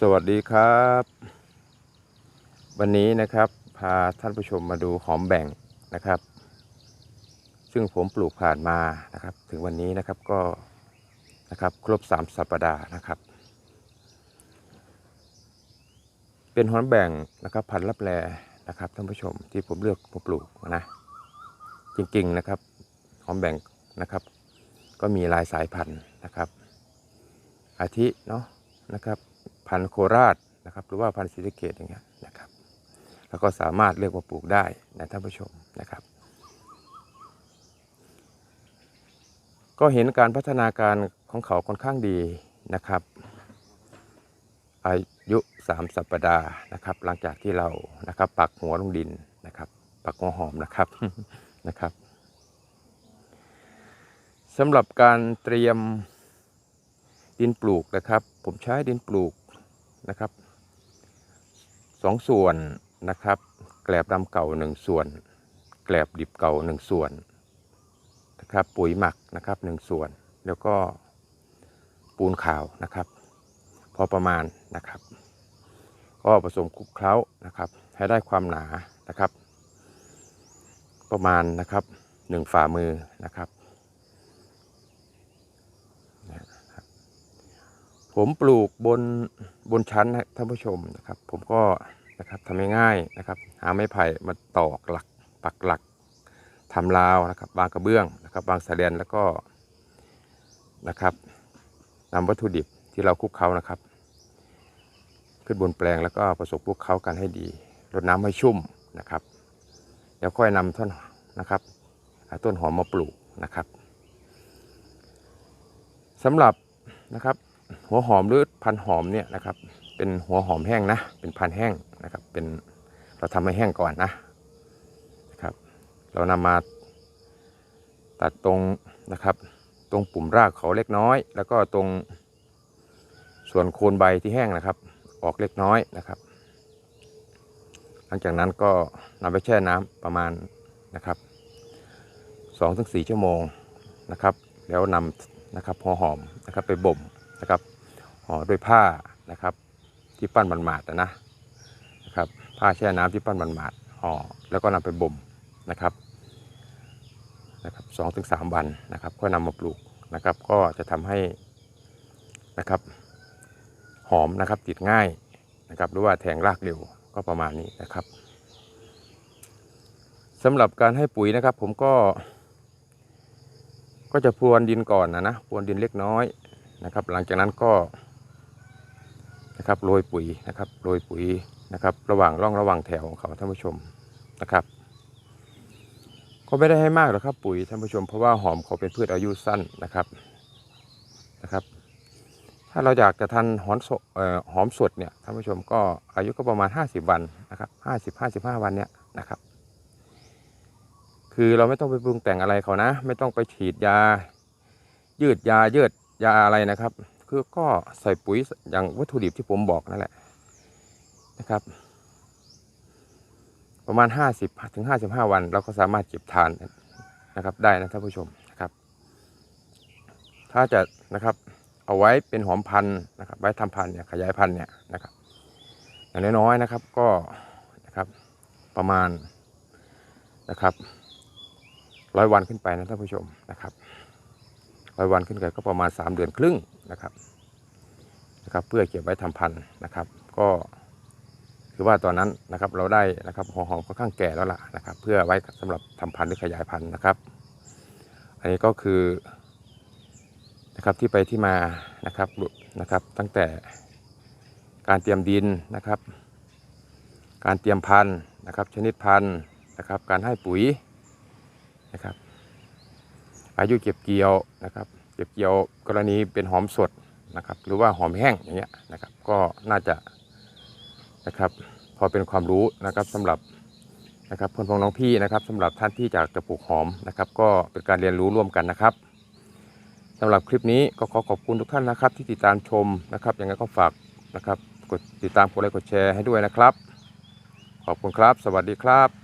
สวัสดีครับ วันนี้นะครับพาท่านผู้ชมมาดูหอมแบ่งนะครับ ซึ่งผมปลูกผ่านมานะครับ ถึงวันนี้นะครับก็นะครับครบ3สัปดาห์นะครับ เป็นหอมแบ่งนะครับพันธุ์ลับแลนะครับท่านผู้ชมที่ผมเลือกมาปลูกนะ จริงๆนะครับหอมแบ่งนะครับ ก็มีหลายสายพันธุ์นะครับ อาทิเนาะนะครับ พันธุ์โคราชนะครับหรือว่าพันธุ์ศรีสะเกดอย่างเงี้ยนะครับ แล้วก็สามารถเลือกมาปลูกได้นะท่านผู้ชมนะครับ ก็เห็นการพัฒนาการของเขาค่อนข้างดีนะครับ อายุ3สัปดาห์นะครับ หลังจากที่เรานะครับปักหัวลงดินนะครับ ปักหัวหอมนะครับนะครับสำหรับการเตรียม ดินปลูกนะครับ ผมใช้ดินปลูกนะครับสองส่วนนะครับ แกลบดำเก่าหนึ่งส่วน แกลบดิบเก่าหนึ่งส่วนนะครับ ปุ๋ยหมักนะครับหนึ่งส่วน แล้วก็ปูนขาวนะครับ พอประมาณนะครับ ก็ผสมคลุกเคล้านะครับ ให้ได้ความหนานะครับ ประมาณนะครับหนึ่งฝ่ามือนะครับ ผมปลูกบนบนชั้นนะท่านผู้ชมนะครับ ผมก็นะครับทำง่ายๆนะครับ หาไม้ไผ่มาตอกหลักปักหลักทำราวนะครับ บางกระเบื้องนะครับ บางสะเลียนแล้วก็นะครับนำวัตถุดิบที่เราคุกเคล้านะครับ ขึ้นบนแปลงแล้วก็ผสมคลุกเคล้ากันให้ดีรดน้ำให้ชุ่มนะครับ แล้วค่อยนำต้นนะครับอ่าต้นหอมมาปลูกนะครับสำหรับนะครับ หัวหอมหรือพันหอมเนี่ยนะครับเป็นหัวหอมแห้งนะ เป็นพันแห้งนะครับ เป็นเราทำให้แห้งก่อนนะนะครับ เรานำมาตัดตรงนะครับ ตรงปุ่มรากเขาเล็กน้อย แล้วก็ตรงส่วนโคนใบที่แห้งนะครับ ออกเล็กน้อยนะครับ หลังจากนั้นก็นำไปแช่น้ำประมาณนะครับ2-4ชั่วโมงนะครับ แล้วนำนะครับหัวหอมนะครับไปบ่มนะครับ ห่อด้วยผ้านะครับ ที่ปั้นมันหมาดนะนะครับผ้าแช่น้ำที่ปั้นมันหมาดห่อแล้วก็นำไปบ่มนะครับนะครับสองถึงสามวันนะครับก็นำมาปลูกนะครับ ก็จะทำให้นะครับ หอมนะครับติดง่ายนะครับ หรือว่าแทงรากเร็วก็ประมาณนี้นะครับสำหรับการให้ปุ๋ยนะครับ ผมก็ ก็จะพรวนดินก่อนนะนะพรวนดินเล็กน้อยนะครับ หลังจากนั้นก็ นะครับโรยปุ๋ยนะครับโรยปุ๋ยนะครับระหว่างร่องระหว่างแถวของเขาท่านผู้ชมนะครับก็ไม่ได้ให้มากหรอกครับปุ๋ยท่านผู้ชมเพราะว่าหอมเขาเป็นพืชอายุสั้นนะครับนะครับ ถ้าเราอยากจะทันหอมสดเอ่อหอมสดเนี่ยท่านผู้ชมก็อายุก็ประมาณ 50 วันนะครับ50 55 วันเนี่ยนะครับ คือเราไม่ต้องไปปรุงแต่งอะไรเขานะ ไม่ต้องไปฉีดยา ยืดยายืดยาอะไรนะครับ คือก็ใส่ปุ๋ยอย่างวัตถุดิบที่ผมบอกนั่นแหละนะครับ ประมาณ 50ถึง55 วัน เราก็สามารถเก็บทานนะครับ ได้นะท่านผู้ชมนะครับ ถ้าจะนะครับเอาไว้เป็นหอมพันธุ์นะครับ ไว้ทำพันธุ์เนี่ยขยายพันธุ์เนี่ยนะครับ อย่างน้อยๆนะครับก็นะครับประมาณนะครับร้อยวันขึ้นไปนะท่านผู้ชมนะครับ ร้อยวันขึ้นไปก็ประมาณ 3 เดือนครึ่งนะครับนะครับเพื่อเก็บไว้ทำพันธุ์นะครับ ก็คือว่าตอนนั้นนะครับเราได้นะครับหัวหอมค่อนข้างแก่แล้วล่ะนะครับ เพื่อไว้สำหรับทำพันธุ์หรือขยายพันธุ์นะครับ อันนี้ก็คือนะครับที่ไปที่มานะครับนะครับ ตั้งแต่การเตรียมดินนะครับ การเตรียมพันธุ์นะครับ ชนิดพันธุ์นะครับ การให้ปุ๋ยนะครับ อายุเก็บเกี่ยวนะครับ เก็บเกี่ยวกรณีเป็นหอมสดนะครับ หรือว่าหอมแห้งอย่างเงี้ยนะครับ ก็น่าจะนะครับ พอเป็นความรู้นะครับสำหรับนะครับเพื่อนพ้องน้องพี่นะครับสำหรับท่านที่อยากจะปลูกหอมนะครับ ก็เป็นการเรียนรู้ร่วมกันนะครับสำหรับคลิปนี้ก็ขอขอบคุณทุกท่านนะครับ ที่ติดตามชมนะครับยังไงก็ฝากนะครับ กดติดตามกดไลค์กดแชร์ให้ด้วยนะครับ ขอบคุณครับ สวัสดีครับ